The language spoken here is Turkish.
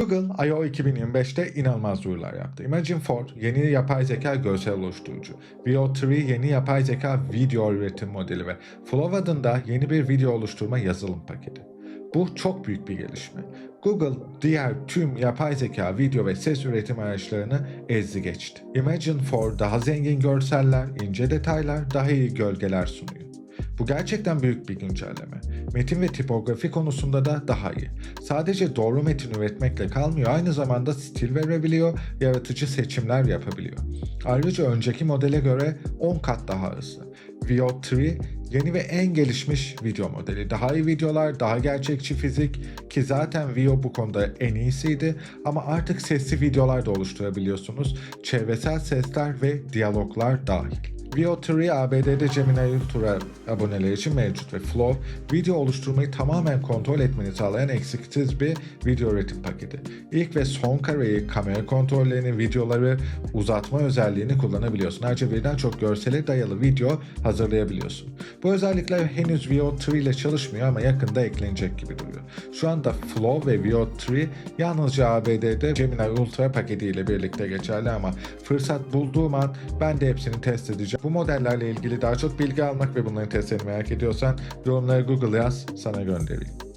Google I.O. 2025'te inanılmaz duyurular yaptı. Imagine 4 yeni yapay zeka görsel oluşturucu, VO3 yeni yapay zeka video üretim modeli ve Flow adında yeni bir video oluşturma yazılım paketi. Bu çok büyük bir gelişme. Google diğer tüm yapay zeka, video ve ses üretim araçlarını ezdi geçti. Imagine 4 daha zengin görseller, ince detaylar, daha iyi gölgeler sunuyor. Bu gerçekten büyük bir güncelleme. Metin ve tipografi konusunda da daha iyi. Sadece doğru metin üretmekle kalmıyor, aynı zamanda stil verebiliyor, yaratıcı seçimler yapabiliyor. Ayrıca önceki modele göre 10 kat daha hızlı. VO3 yeni ve en gelişmiş video modeli. Daha iyi videolar, daha gerçekçi fizik ki zaten VO bu konuda en iyisiydi ama artık sesli videolar da oluşturabiliyorsunuz. Çevresel sesler ve diyaloglar dahil. VO3 ABD'de Gemini Ultra aboneleri için mevcut ve Flow video oluşturmayı tamamen kontrol etmeni sağlayan eksiksiz bir video üretim paketi. İlk ve son kareyi, kamera kontrollerini, videoları uzatma özelliğini kullanabiliyorsun. Ayrıca birden çok görsele dayalı video hazırlayabiliyorsun. Bu özellikler henüz VO3 ile çalışmıyor ama yakında eklenecek gibi duruyor. Şu anda Flow ve VO3 yalnızca ABD'de Gemini Ultra paketiyle birlikte geçerli ama fırsat bulduğum an ben de hepsini test edeceğim. Bu modellerle ilgili daha çok bilgi almak ve bunların testlerini merak ediyorsan yorumlara Google yaz sana göndereyim.